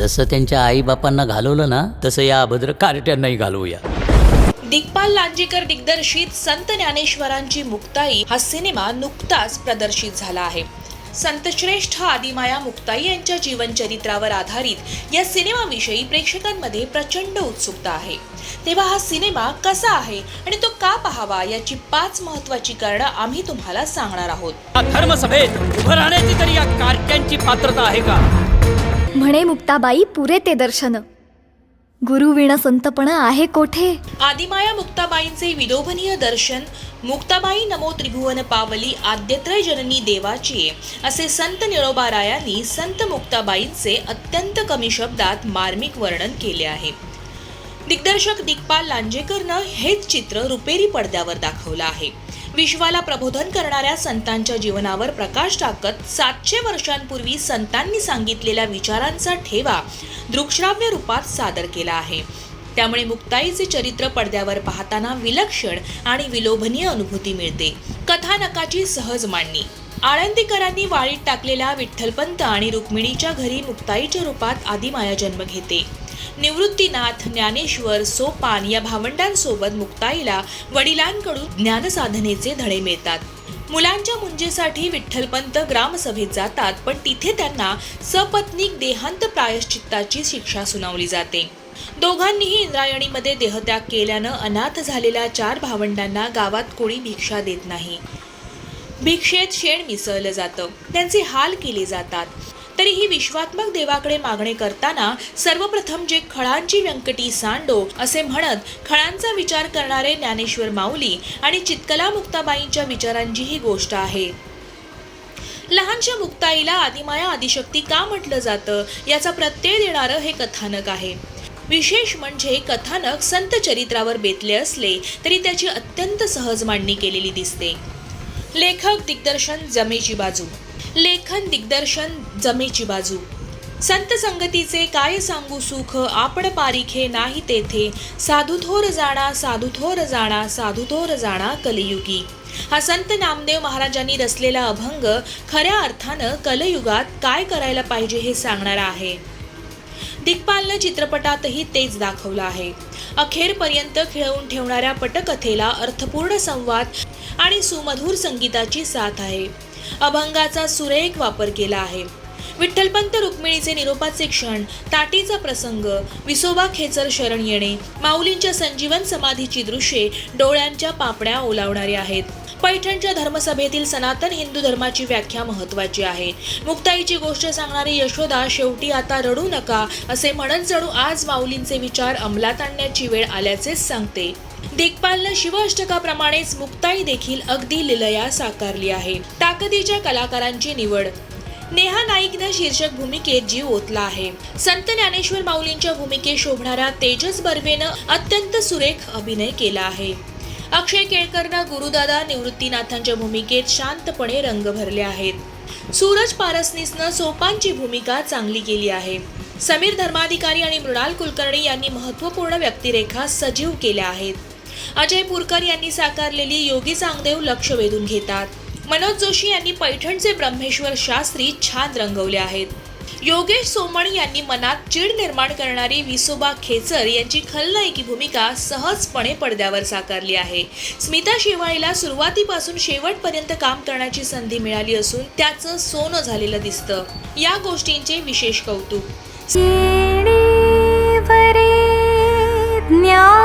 जसं त्यांच्या आईबापांना घालवलं ना तसं या अभद्र कार्ट्यांनाही घालवूया. दिग्पाल लांजेकर दिग्दर्शित संत ज्ञानेश्वरांची मुक्ताई हा सिनेमा नुकताच प्रदर्शित झाला आहे. संतश्रेष्ठ आदिमाया मुक्ताई यांच्या जीवनचरित्रावर आधारित या सिनेमाविषयी प्रेक्षकांमध्ये प्रचंड उत्सुकता आहे. तेव्हा हा सिनेमा कसा आहे आणि तो का पाहावा याची पाच महत्वाची कारणं आम्ही तुम्हाला सांगणार आहोत. धर्मसभेत उभं राहण्याची तरी या कार्ट्यांची पात्रता आहे का? म्हणे मुक्ताबाई पुरे ते दर्शन. गुरुवीण संतपण आहे कोठे? आदिमाया मुक्ताबाईंचे विलोभनीय दर्शन मुक्ताबाई नमो त्रिभुवन पावली आद्यत्रय जननी देवाची असे संत निळोबारायांनी संत मुक्ताबाईंचे अत्यंत कमी शब्दात मार्मिक वर्णन केले आहे. दिग्दर्शक दिग्पाल लांजेकरनं हेच चित्र रुपेरी पडद्यावर दाखवलं आहे. विश्वाला प्रबोधन करणाऱ्या संतांच्या जीवनावर प्रकाश टाकत सातशे वर्षांपूर्वी संतांनी सांगितलेल्या विचारांचा ठेवा दृकश्राव्य रूपात सादर केला आहे. त्यामुळे मुक्ताईचे चरित्र पडद्यावर पाहताना विलक्षण आणि विलोभनीय अनुभूती मिळते. कथानकाची सहज मांडणी. आळंदीकरांनी वाळीत टाकलेल्या विठ्ठलपंत आणि रुक्मिणीच्या घरी मुक्ताईच्या रूपात आदिमाया जन्म घेते. निवृत्तीनाथ ज्ञानेश्वर सोपान या भावंडांसोबत मुक्ताईला वडिलांकडून ज्ञानसाधनेचे धडे मिळतात. मुलांच्या मुंजेसाठी विठ्ठलपंत ग्रामसभेत जातात पण तिथे त्यांना सपत्नीक देहांत प्रायश्चित्ताची शिक्षा सुनावली जाते. दोघांनीही इंद्रायणीमध्ये देहत्याग केल्यानं अनाथ झालेल्या चार भावंडांना गावात कोणी भिक्षा देत नाही. भिक्षेत शेण मिसळलं जातं. त्यांचे हाल केले जातात. तरीही विश्वात्मक देवाकडे मागणे करताना सर्वप्रथम जे खळांची व्यंकटी सांडो असे म्हणत खळांचा विचार करणारे ज्ञानेश्वर माऊली आणि चितकला मुक्ताबाईंच्या विचारांची ही गोष्ट आहे. लहानशा मुक्ताईला आदिमाया आदिशक्ती का म्हटलं जातं याचा प्रत्यय देणारं हे कथानक आहे. विशेष म्हणजे कथानक संत चरित्रावर बेतले असले तरी त्याची अत्यंत सहज मांडणी केलेली दिसते. लेखक दिग्दर्शन जमेची बाजू. लेखन दिग्दर्शन जमेची बाजू. संत संगतीचे काय सांगू सुख आपण पारिखे नाही तेथे. साधुथोर जाणा साधुथोर जाणा साधुथोर जाणा कलियुगी. हा संत नामदेव महाराजांनी रचलेला अभंग खऱ्या अर्थानं कलयुगात काय करायला पाहिजे हे सांगणारा आहे. दिग्पालनं चित्रपटातही तेच दाखवलं आहे. अखेरपर्यंत खिळवून ठेवणाऱ्या पटकथेला अर्थपूर्ण संवाद आणि सुमधुर संगीताची साथ आहे. अभंगाचा सुरेख वापर केला आहे. विठ्ठलपंत रुक्मिणीचे निरोपाचे क्षण ताटीचा प्रसंग विसोबा खेचर शरण येणे माऊलींच्या संजीवन समाधीची दृश्ये डोळ्यांच्या पापण्या ओलावणारी आहेत. पैठणच्या धर्मसभेतील सनातन हिंदू धर्माची व्याख्या महत्वाची आहे. मुक्ताईची गोष्ट सांगणारी यशोदा शेवटी आता रडू नका असे म्हणत जणू आज माऊलींचे विचार अंमलात आणण्याची वेळ आल्याचेच सांगते. दिग्पालनं शिवअष्टकाप्रमाणेच मुक्ताई देखील अगदी लिलया साकारली आहे. ताकदीच्या कलाकारांची निवड. नेहा नाईकनं शीर्षक भूमिकेत जीव ओतला आहे. संत ज्ञानेश्वर माऊलींच्या भूमिकेत शोभणाऱ्या तेजस बर्वेनं अत्यंत सुरेख अभिनय केला आहे. अक्षय केळकरनं गुरुदादा निवृत्तीनाथांच्या भूमिकेत शांतपणे रंग भरले आहेत. सूरज पारसनीसनं सोपानची भूमिका चांगली केली आहे. समीर धर्माधिकारी आणि मृणाल कुलकर्णी यांनी महत्त्वपूर्ण व्यक्तिरेखा सजीव केल्या आहेत. अजय पुरकर यांनी साकारलेली योगी चांगदेव लक्ष वेधून घेतात. मनोज जोशी यांनी पैठणचे ब्रह्मेश्वर शास्त्री छान रंगवले आहेत. योगेश सोमणी यांनी मनात चीड निर्माण करणारी विसोबा खेचर यांची खलनायकी भूमिका सहजपणे पडद्यावर साकारली आहे. स्मिता शेवाळीला सुरुवातीपासून शेवटपर्यंत काम करण्याची संधी मिळाली असून त्याचं सोनं झालेलं दिसतं. या गोष्टींचे विशेष कौतुक. ज्ञान